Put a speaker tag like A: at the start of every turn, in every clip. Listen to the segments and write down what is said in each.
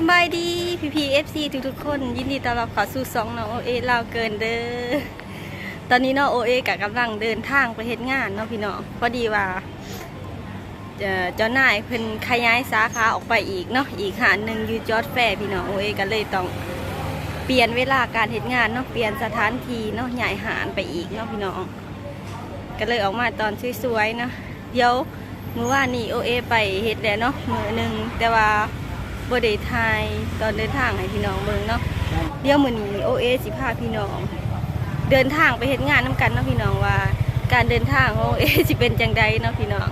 A: สบายดีพีพีเอฟซีทุกๆคน ยินดีต้อนรับเข้าสู่สองน้องโอเอลาวเกินเด้อตอนนี้น้องโอเอกกำลังเดินทางไปเฮ็ดงานเนาะพี่น้องพอดีว่าเอ่อเจ้านายเพิ่นขยายสาขาออกไปอีกเนาะอีกหาหนึ่งอยู่จอดแฟร์พี่น้องโอเอก็เลยต้องเปลี่ยนเวลาการเฮ็ดงานเนาะเปลี่ยนสถานที่เนาะย้ายหานไปอีกเนาะพี่น้องก็เลยออกมาตอนสวยๆเนาะเดี๋ยวมื้อว่านนี้โอเอไปเฮ็ดแล้วเนาะมื้อหนึงแต่ว่า บไดไทยตอนเดินทางให้พี่น้องเบิ่งเนาะเดี๋ยวมื้อนี้โอเอสิพาพี่น้อง เดินทางไปเฮ็ดงานน้กันเนาะพี่น้องว่า การเดินทางของโอเอสิเป็นจังใดเนาะพี่น้อง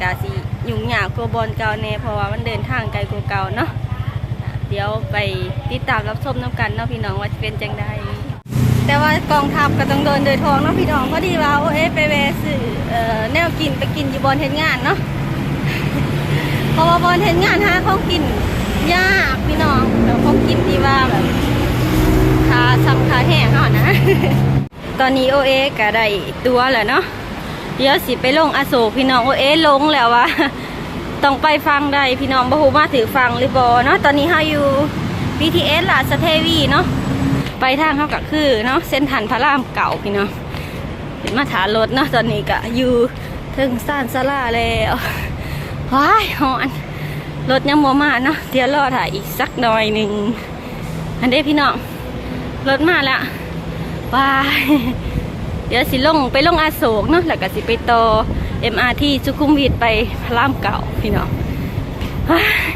A: กาสิยุ่งยากกว่าบอลเก่าแน่เพราะว่ามันเดินทางไกลกว่าเก่าเนาะเดี๋ยวไปติดตามรับชมน้กันเนาะพี่น้องว่าจะเป็นจังใดแต่ว่ากองทัพก็ต้องเดินโดยทองเนาะพี่น้องพอดีว่าโอเอไปแวะซื้อเอ่อแนวกินไปกินอยู่บอลเฮ็ดงานเนาะเพราะว่าบอลเห็นงานหาของกิน ยากพี่น้องแต่ของกินที่ว่าแบบคาซ้ำคาแห้งเขานะ ตอนนี้โอเอก็ได้ตัวแล้วเนาะเดี๋ยวสิไปลงอโศกพี่น้องโอเอลงแล้ววะต้องไปฟังได้พี่น้องบ่ฮู้มาถือฟังหรือบอเนาะตอนนี้เฮาอยู่ BTS ลาสเทวีเนาะไปทางเขาก็คือเนาะเส้นทันพระรามเก่าพี่น้องเป็นมาถารถเนาะตอนนี้ก็อยู่ถึงซ่านซาลาแล้วว้ายหอน รถยังมัมาเนาะเดี๋ยวรอถ่ายอีกสักหน่อยหนึ่งอันเด้พี่น้องรถมาแล้วว้ายเดี๋ยวสิลงไปลงอาโศกเนาะแล้วก็สิไปต่อ MRT สุขุมวิทไปพระรามเก่าพี่น้องว้าย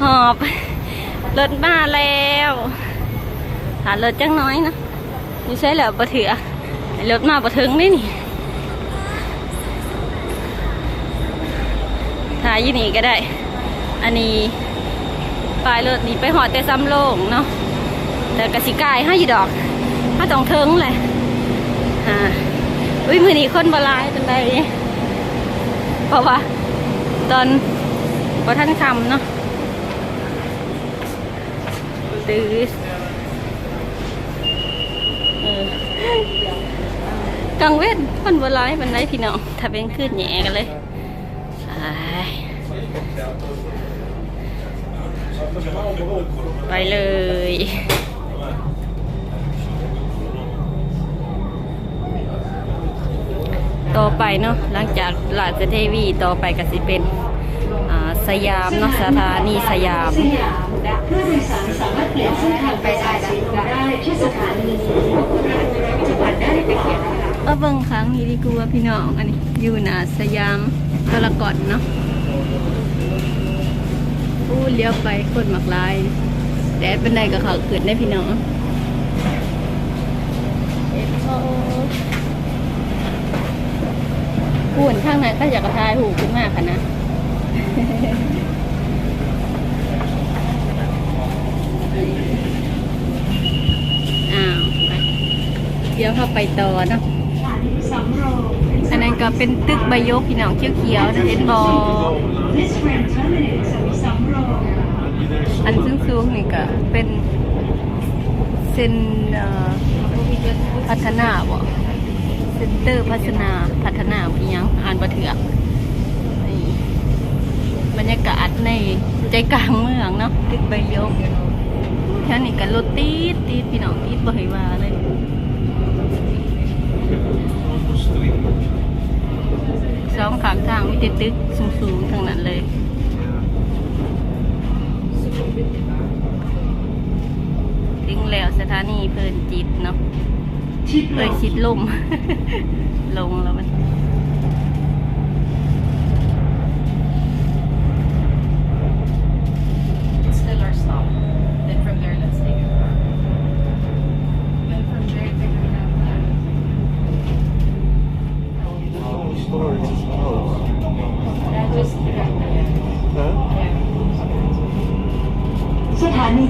A: หอบรถมาแล้วหารถจังน้อยนะนี่ใช่แล้วปะเถือรถมาปะถึงนี่นี่ถ่ายยู่นี่ก็ได้ อันนี้ปลายรถนี่ไปหอดแต่ซ้ำโลงเนาะแต่กสิกายให้อยู่ดอกถ้าต้องเทิงเลยอ่าอุ้ยมือนี้คนบลายเป็นไรเพราะว่าตอนพอท่านคำเนาะตื้อกลางเว้นคนบลายเป็นไรพี่น้องถ้าเป็นขึ้นแหย่กันเลย ไปเลย ต่อไปเนาะหลังจากลาดเทวีต่อไปก็สิเป็นสยามเนาะสถานีสยาม
B: และผู้โดยสารสามารถเปลี่ยนเส้นทางไปสายสีลมได้ที่สถานีจังหวัดได้ไปเขียนนะคะ
A: เอาเบิ่งครั้งนี้ดีกว่าพี่น้องอันนี้อยู่หนาสยามพารากอนเนาะ อู้เลี้ยวไปคนหมักลายแดดเป็นไดกับเขาขึ้นได้พี่น้องเอ็ดโอหุ่นข้างนั้นก็อยากกระทายหูขึ้นมากค่ะนะอ้าวเดี๋ยวเข้าไปต่อเนาะอันนั้นก็เป็นตึกใบยกพี่น้องเขียวๆนะเห็นบอ
B: อัน
A: ซึ่งสูงๆนี่ก็เป็นเส้นพัฒนาบ่เซ็นเตอร์พัฒนาพัฒนาอีหยังอ่านบ่เถือกบรรยากาศในใจกลางเมืองเนาะตึกใบยกแค่นี้ก็รถติดติดพี่น้องติดบ่ให้ว่าเลย สองขางทางมีแต่ตึกสูงๆทั้งนั้นเลยถึงแล้วสถานีเพลินจิตเนาะ
B: ทิศ
A: เอ้ยชิดลม ลงแล้วมัน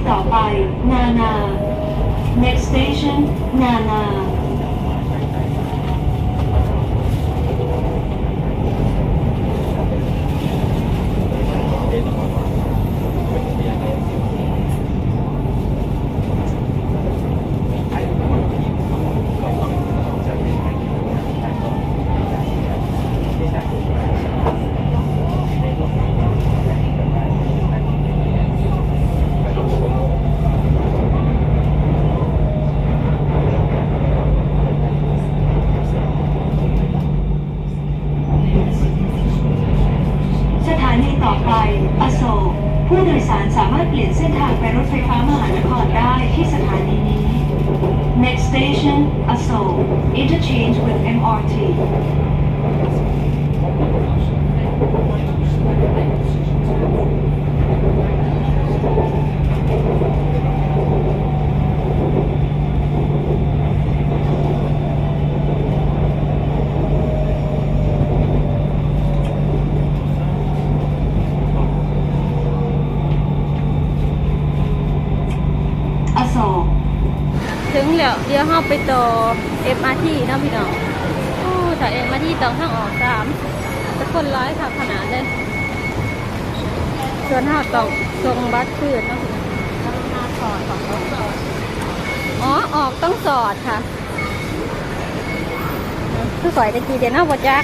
B: ต่อไป นานา next station นานา ถึง
A: แล้วเดี๋ยวเราไปต่อ MRT เนาะพี่น้อง โอ้ถ้า MRT ต้องทางออกสามแต่คนร้ายค่ะขนาดเลยส่วนห้าตองทรงบัสคืนเนาะพี่น้องสอดของต้องสอดอ๋อออกต้องสอดค่ะคือข่อยตะกี้เดี๋ยวน่าบจัก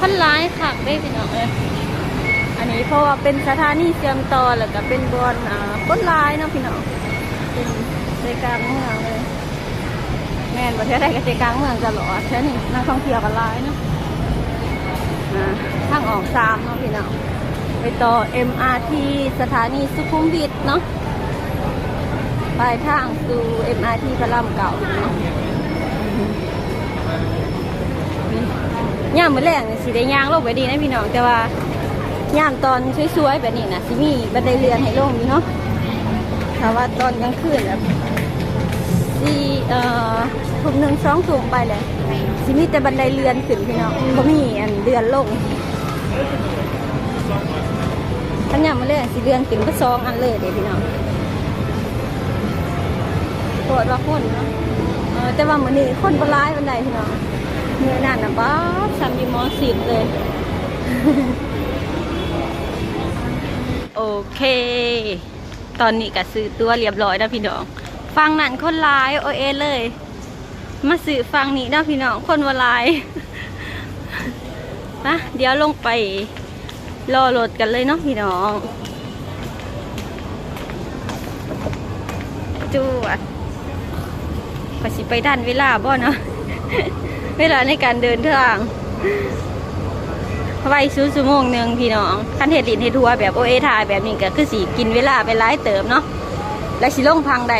A: พันร้ายค่ะได้พี่น้องเลยอันนี้เพราะว่าเป็นสถานีเชื่อมต่อแล้วก็เป็นบอนอ่าก้นลายเนาะพี่น้องเป็นใจกลางเมืองเลย แม่นประเทศไทยก็ใจกลางเมืองตลอดแค่นี้นักท่องเที่ยวกันหลายเนาะทางออกสามเนาะพี่น้องไปต่อ MRT สถานีสุขุมวิทเนาะปลายทางสู่ MRT พระรามเก่าเนาะย่ามมือแรกสีได้ย่างโลกไปดีนะพี่น้อง แต่ว่าย่ามตอนสวยๆแบบนี้นะสิมีบันไดเรือนให้โลงอยู่เนาะถ้าว่าตอนกลางคืนแบบ เอ่อทุ่มหนึ่งสองทุ่มไปเลยสิมีแต่บันไดเรือนขึ้นพี่น้องบ่มีอันเรือนลงขันยามาเลยสิเรือนขึ้นก็สองอันเลยเดี๋ยวพี่น้องปวดว่าคนเนาะแต่ว่ามือนี้คนบ่ร้ายบันไดพี่น้องเมื่อนั้นนะบ้าซ้ำยี่หมอสิบเลยโอเค ตอนนี้ก็ซื้อตัวเรียบร้อยแล้วพี่น้อง ฟังนั่นคนร้ายโอเอเลย มาซื้อฟังนี้นะพี่น้องคนวลายนะเดี๋ยวลงไปรอรถกันเลยเนาะพี่น้องจวดก็สิไปดันเวลาบ่เนาะเวลาในการเดินทางไว้ซูซูโมงหนึ่งพี่น้องคันเห็ดลินเห็ดทัวแบบโอเอทายแบบนี้ก็คือสีกินเวลาไปหลายเติมเนาะ และสิลงพังได้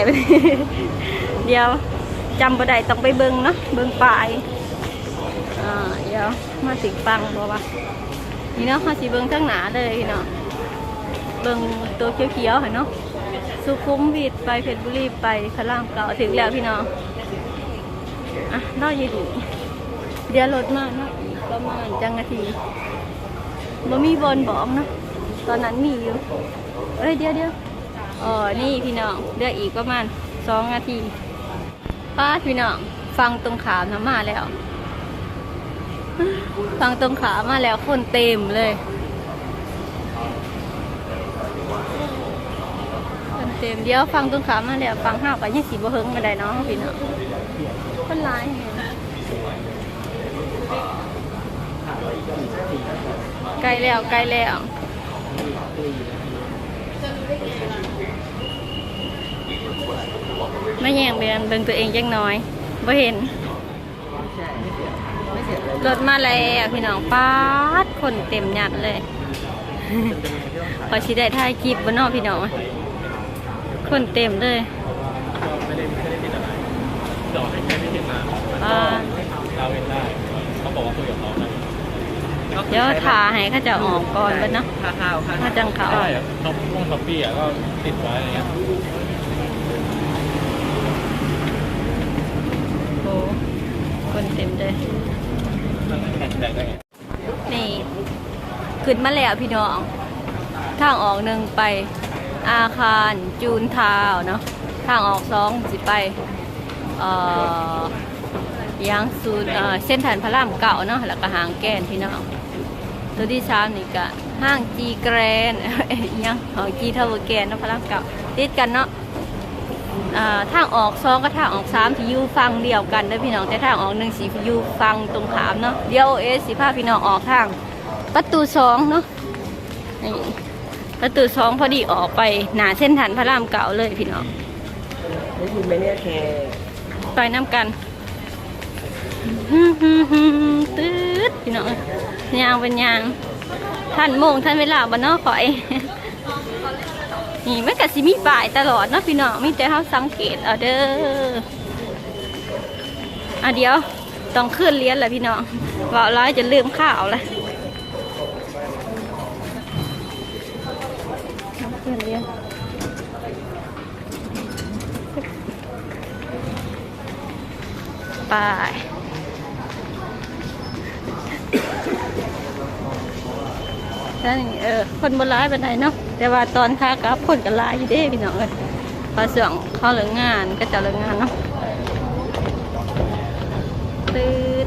A: เดี๋ยวจำบ่ได้ต้องไปเบิงเนาะเบิงปลายอ่าเดี๋ยวมาถึงฟังบ่วะนี่เนาะมาสิเบิงทั้งหนาเลยพี่น้องเบิงตัวเขียวๆเห็นเนาะสุขุมวิทไปเพชรบุรีไปพระรามเก่าถึงแล้วพี่น้องอะรออยู่ดีเดี๋ยวรถมาเนาะอีกประมาณจังนาทีบ่มีบอลบอกเนาะตอนนั้นมีอยู่เอ้ยเดี๋ยวเดี๋ยว อ๋อนี่พี่น้องเดืออีกประมาณสองนาทีป้าพี่น้องฟังตรงขามมาแล้ว ฟังตรงขามาแล้วคนเต็มเลยคนเต็มเดี๋ยวฟังตรงขามาแล้วฟังห้าวกับยี่สิบบ่เฮิงมาได้เนาะพี่น้องคนร้ายแฮงใกล้แล้วใกล้แล้ว ไม่แย่งเบียนเบิ่งตัวเองจังน้อยบ่เห็นรถมาแล้วพี่น้องป๊าดคนเต็มยัดเลยพอชิได้ถ่ายคลิปบนนอกพี่น้องคนเต็มเลย
C: ไม่ได้ไม่ได้ติดอะไรดอกให้แค่ไม่ติดมา
A: อ่า
C: เราเองได้เขาบอกว่าคุยกับเขาได้
A: เดี๋ยวถ่าให้เขาจะออกก่อนเบิ่นเนาะ
C: ค่าข้าวค่า
A: ถ้าจังเขา
C: ใช่อะท็อปพวกท็อปปี้อะก็ติดไว้อะไรเงี้ย
A: โอ้คน เลย
C: นี่ขึ้
A: นมาแล้วพี่น้องทางออกหนึ่งไปอาคารจูนทาว์เนาะทางออกสองสิไปเอ่อยังศูนเอ่อเส้นทางพระรามเก่าเนาะแล้วก็หางแกนพี่น้องตัวที่สามนี่ก็ห้างจีแกรนยังหางจีทาวเวอร์แกรนเนาะพระรามเก่าติดกันเนาะ ทางออกสองกับทางออกสามที่อยู่ฟังเดียวกันเด้อพี่น้องแต่ทางออกหนึ่งสีอยู่ฟังตรงขามเนาะเดี๋ยวเอสสิพาพี่น้องออกทางประตูสองเนาะประตูสองพอดีออกไปหนาเส้นทันพระรามเก่าเลยพี่น้อง
D: ได้ยินไหมเนี่ยแค
A: ไปน้ำกันตืดพี่น้องยางเป็นยางท่านโมงท่านเวลาบ่เนาะข่อย นี่มันก็สิมีป้ายตลอดเนาะพี่น้องมีแต่เฮาสังเกตเอาเด้ออะเดี๋ยวต้องขึ้นเรียนแล้วพี่น้องว่าร้ายจะลืมข้าวลยต้องขึ้นเรียนไป แล้วนี่เออคนบนร้ายเป็นไดเนาะแต่ว่าตอนค้ากลับคนกันลายอยู่เด้พี่น้องเอ้ยพอเสื่องเข้าเหลืองงานก็จะเหลืองงานเนาะตื่น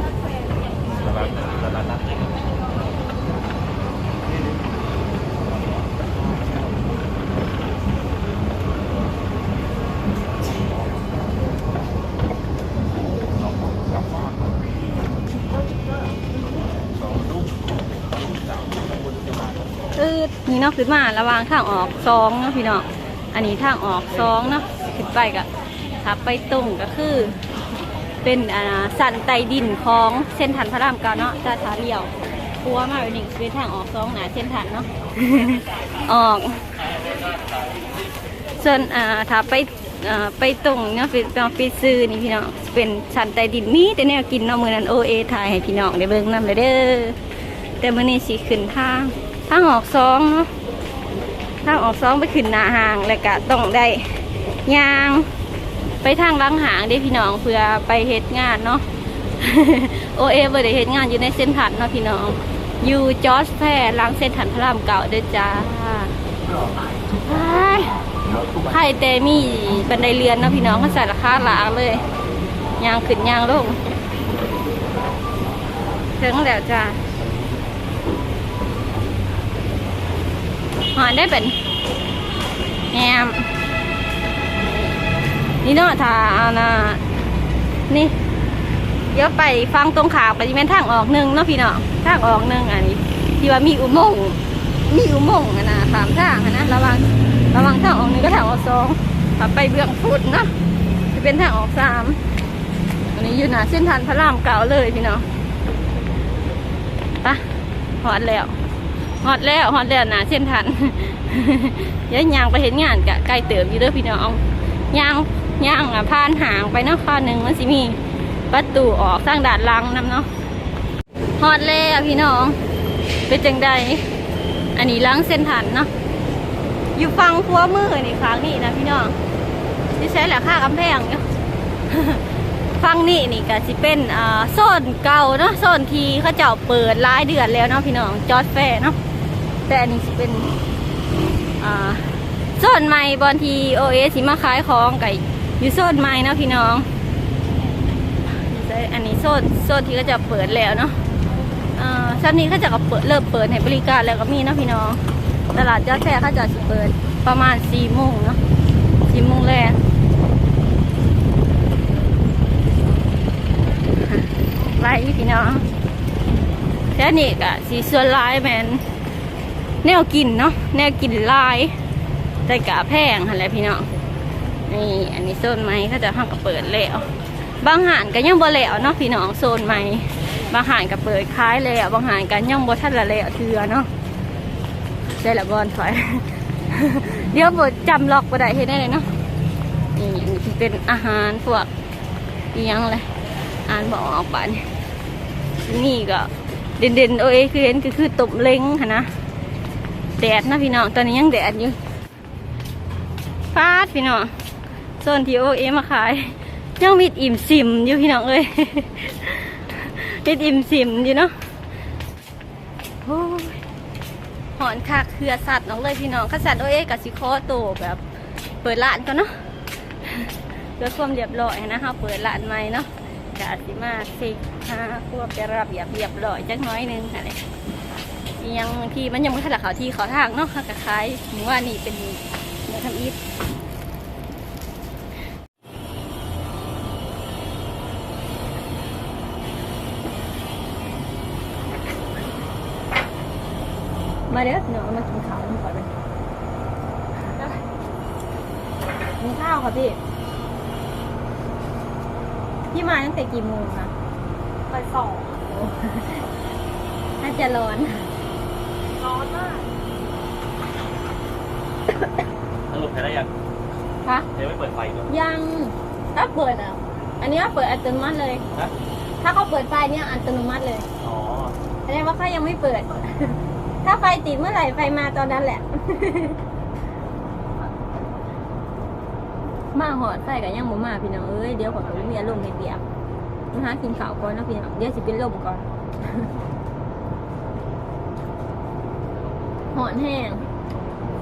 A: คือนี่เนาะขึ้นมาระวางทางออกสองเนาะพี่น้องอันนี้ทางออกสองเนาะขึ้นไปก็ขับไปตรงก็คือ เป็นอ่าสันไตดินของเส้นทันพระรามเก้าเนาะจะทาเรียวพัวมาแบบนี้เป็นทางออกสองหนาเส้นทันเนาะออกส่วนอ่าถ้าไปไปตรงเนาะเป็นป็นไปซื้อนี่พี่น้องเป็นสันไตดินมีแต่แนวกินเนาะมือนั้นโอเอถ่ายให้พี่น้องได้เบิ่งนำเลยเด้อแต่มื่อนี้สิขึ้นทาง ทางออกสองเนาะทางออกสองไปขึ้นหน้าห้างแล้วก็ต้องได้ยางไปทางล้างหางได้พี่น้องเพื่อไปเฮ็ดงานเนาะโอเอบ่ได้เฮ็ดงานอยู่ในเส้นถันเนาะพี่น้อง อยู่จอร์จแพรล้างเส้นถันพระรามเก่าเด้อจ้าไปใครแต่มีบันไดเรือนเนาะพี่น้องเขาใส่ราคาหลาเลยยางขึ้นยางลงถึงแล้วจ้า หอนได้เป็นแอมนี่เนาะถ้าเอานะนี่เดี๋ยวไปฟังตรงขาวไปที่แม่นทางออกหนึ่งเนาะพี่เนาะทางออกหนึ่งอันนี้ที่ว่ามีอุโมงค์มีอุโมงค์นะสามทางนะระวังระวังทางออกหนึ่งก็ทางออกสองไปเบื้องฟุตเนาะจะเป็นทางออกสามอันนี้อยู่หนาเส้นทางพระรามเก่าเลยพี่เนาะไปะหอดแล้ว ฮอดแล้วฮอดแล้วนะเส้นทันเดี๋ยยางไปเห็นงานกะใกล้เติมอยู่เด้อพี่น้องยางยางอะผ่านหางไปเนาะข้อหนึ่งมันสิมีประตูออกสร้างด่านลังนํเนาะฮอดแล้วพี่น้องเป็นจังใดอันนี้ล้างเส้นทันเนาะอยู่ฟังคัวมือนี่ครั้งนี้นะพี่น้องที่ใช้แหละค่ากำแพงเนาะฟังนี่นี่ก็สิเป็นอ่าโซนเก่าเนาะโซนที่เขาเจ้าเปิดหลายเดือนแล้วเนาะพี่น้องจอดแฟเนาะ แต่อันนี้เป็นโซนใหม่บอนทีโอเอสิมาขายของกับอยู่โซนใหม่นะพี่น้อง อันนี้โซนโซนที่เขาจะเปิดแล้วเนาะชั้นนี้เขาจะก็เปิดเริ่มเปิดให้บริการแล้วก็มีนะพี่น้อง ตลาดจอดแฟร์เขาจะเปิดประมาณสี่โมงเนาะสี่โมงแรกไล่พี่น้องแค่นี้ก็สีส่วนลายแมน แนวกินเนาะแนวกินลายแต่กะแพงอะไรพี่น้องนี่อันนี้โซนไม้เขาจะห้างก็เปิดแล้วบางหานก็ยังบ่แล้วเนาะพี่น้องโซนไม้บางหานก็เปิดคล้ายแล้วบางหานก็ยังบ่ทันละแล้วเทือเนาะใช่ละบอลถอย เดี๋ยวบ่จำล็อกบ่ได้เฮ็ดได้เลยเนาะนี่อันนี้เป็นอาหารพวกอิหยังเลยอ่านบอกออกบ้านนี่ก็เด่นๆโอ้ยคือเห็นก็คือตุ่มเล้งค่ะนะ แดดนะพี่น้องตอนนี้ยังแดดอยู่ฟาดพี่น้องโซนที่โอเอมาขาย ยังมีอิ่มซิมอยู่พี่น้องเอ้ยมีอิ่มซิมอยู่เนาะหอนคักเครือสัตว์น้องเลยพี่น้องข้าสัตว์โอเอกับสิคอโตแบบเปิดร้านก็เนาะเพื่อความเรียบร้อยนะคะเปิดร้านใหม่เนาะกาสิมาสิห้าพวกจะระเบียบเรียบร้อยจักน้อยนึงอะไร ยังที่มันยังไม่ทันละเขาที่เขาทางเนาะค่ะกะคล้ายหมูว่านี่เป็นเนื้อทำอีทมาเด้อเนาะมากินข้าวกันก่อนเลยกินข้าวค่ะพี่พี่มาตั้งแต่กี่โมงคะ
E: ไปสอง
A: พน่าจะร้อน
E: ร้อนมาก
C: สรุปใช้ได้ยัง
A: คะ
C: ยังไม่เปิดไฟอีกเหรอ
A: ยังถ้าเปิดอะ อันนี้เปิดอัตโนมัติเลย
C: ฮะ
A: ถ้าเขาเปิดไฟเนี่ยอัตโนมัติเลย
C: อ๋อ
A: แสดงว่าเขายังไม่เปิด ถ้าไฟติดเมื่อไหร่ไฟมาตอนนั้นแหละ มาหอดไฟกับยังบ่มาพี่น้องเอ้ยเดี๋ยวขอตัวเมียลงให้เบียบนะฮะกินข้าวก่อนเนาะพี่น้องเดี๋ยวสิเป็นลมก่อน หอนแห้ง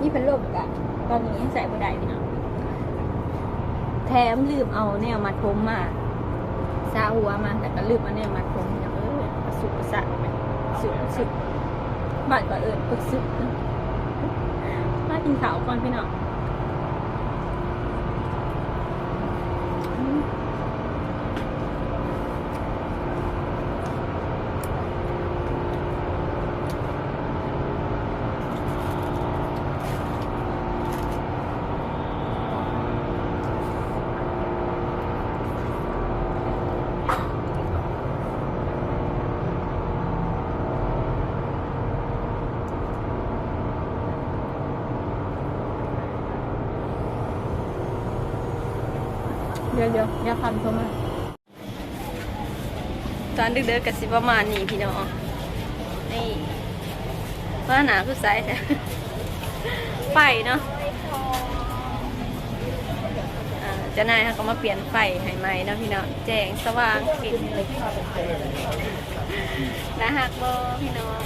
A: นี่เป็นลมกะตอนนี้ใส่บ่ได้พี่น้องแถมลืมเอาแนวมัดผมมาซาหัวมาแต่ก็ลืมเอาแนวมัดผมพี่น้องเอ้ยประสุประสักไปสุดสุดบ้านก็เอิญปึกสุดนะมากินข้าวก่อนพี่น้อง เดี๋ยวเดี๋ยวอย่าพันเข้ามาตอนดึกๆกับสิประมาณนี้พี่น้องนี่ว่าหนาคือไซส์แท้ไฟเนาะอ่าเจะนายเขาก็มาเปลี่ยนไฟให้ใหม่เนาะพี่น้องแจ้งสว่างขึ้นนะฮักบอพี่น้อง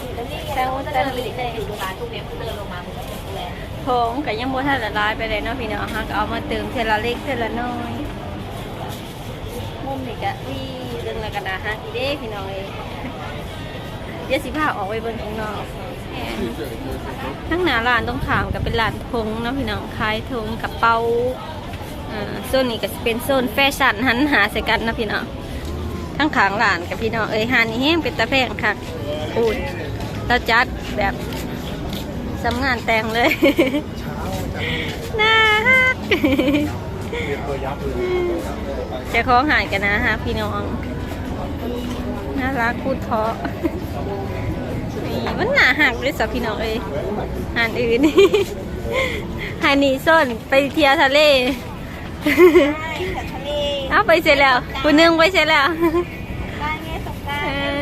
A: แซวตะลิเลย
E: อยู่โรงพยาบาลทุกเนี้ยเพิ่งเดินลงมาเพิ่งดูแล
A: โถงกับยังบ่ทันละลายไปเลยเนาะพี่น้องฮักเอามาเติมเทละเล็กเทละน้อย มุมนี่ก็วีเรื่องละกันนะฮักอีเด้พี่น้องเองเดี๋ยวสิพาออกไปเบิ่งข้างนอกทั้งหน้าร้านต้องขามกับเป็นร้านทงนะพี่น้องขายทงกระเป๋าอ่าโซนนี้ก็สิเป็นโซนแฟชั่นหันหาใส่กันนะพี่น้องทั้งขางร้านกับพี่น้องเอ้ยหานนี่แห้งเป็นตะแพงค่ะปูนเราจัดแบบสำงานแต่งเลย น่าฮัก จะคล้าของหายกันนะฮะพี่น้อง น่ารักพูดเพราะนี่มันหนาหักเลยสับพี่น้องเอ้ยหานอื่นหานีส้นไปเที่ยวทะเลเอาไปเสร็จแล้วคนนึงไปเสร็จแล้วเออ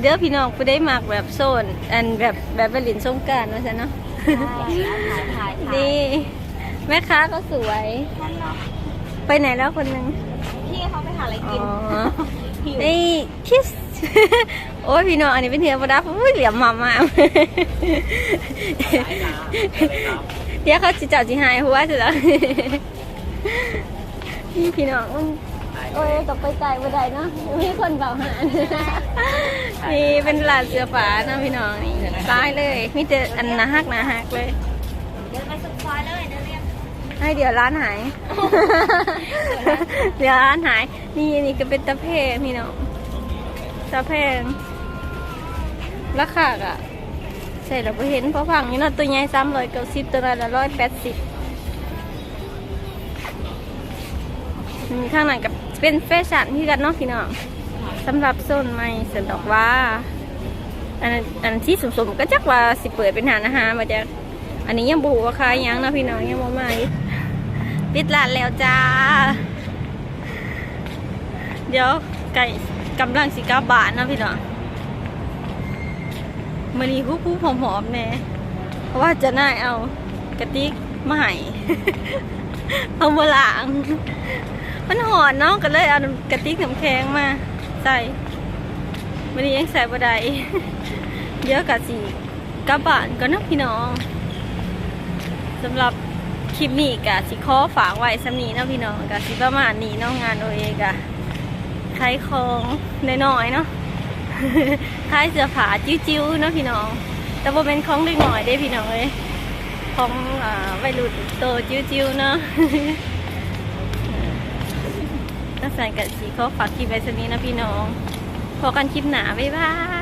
A: เด้อพี่น้องผู้ได้มากแบบโซนอันแบบแบบไปหลินสงกรารว่าซะเนาะนี่ แม่ค้าก็สวยไปไหนแล้วคนหนึ่ง
E: พี่เขาไปหาอะไร
A: อ๋
E: กิน
A: อนี่คิสโอ้ยพี่น้องอันนี้เป็นเทียมดาอุ้ยเหลี่ยมมามากเดี๋ยวเขาจิจับจิหายหัวสิแล้วนี่พี่น้องมันโอ้ยตกไปไกลบ่ได้เนาะมีคนเบาหานนี่เป็นร้านเสื้อผ้าเนาะพี่น้องนี่ตายเลยมีแต่อันนาฮักนาฮักเลย ให้เดี๋ยวร้านหาย เดี๋ยวร้านหาย นี่นี่ก็เป็นตะเพงพี่น้องตะเพงราคาอะใช่เราไปเห็นเพราะผังนี่เนาะตัวใหญ่ซ้ำร้อยเก้าสิบตัวนั้นละร้อยแปดสิบข้างหลังกับเป็นแฟชั่นที่กันเนาะพี่น้องสำหรับโซนใหม่เสนดอกว่า อันนั้นอันที่สมๆก็จักว่าสิเปิดเป็นหานอาหารมาจากอันนี้ยังบรูว่าขายหยังนะพี่น้องยังบ่มาอีก ปิดร้านแล้วจ้า เดี๋ยวไก่กำลังสิกลับาทนะพี่น้องมันนี้คู่คู่หอมๆแน่เพราะว่าจะน่าเอากระติกมาให้เอามาล้างมันหอนเนาะก็เลยเอากระติกน้ำแข็งมาใส่มันนี้ยังใส่บ่ได้เดี๋ยวกะสิกลับานก็นะพี่น้องสำหรับ คลิปนี้กะสิขอฝากไว้สำนีเนาะพี่น้องกะสิประมาณนี้เนาะงานโอเอกะขายของน้อยๆเนาะขายเสื้อผ้าจิ้วๆเนาะพี่น้อง แต่ว่เป็นของเล็กน้อยได้พี่น้องเลยของอ่าวัยรุ่นโตจิ้วๆเนาะก็ใส่กะสิขอฝากคลิปไว้สำนี้นะพี่น้องพอกันคลิปหนาบ๊ายบาย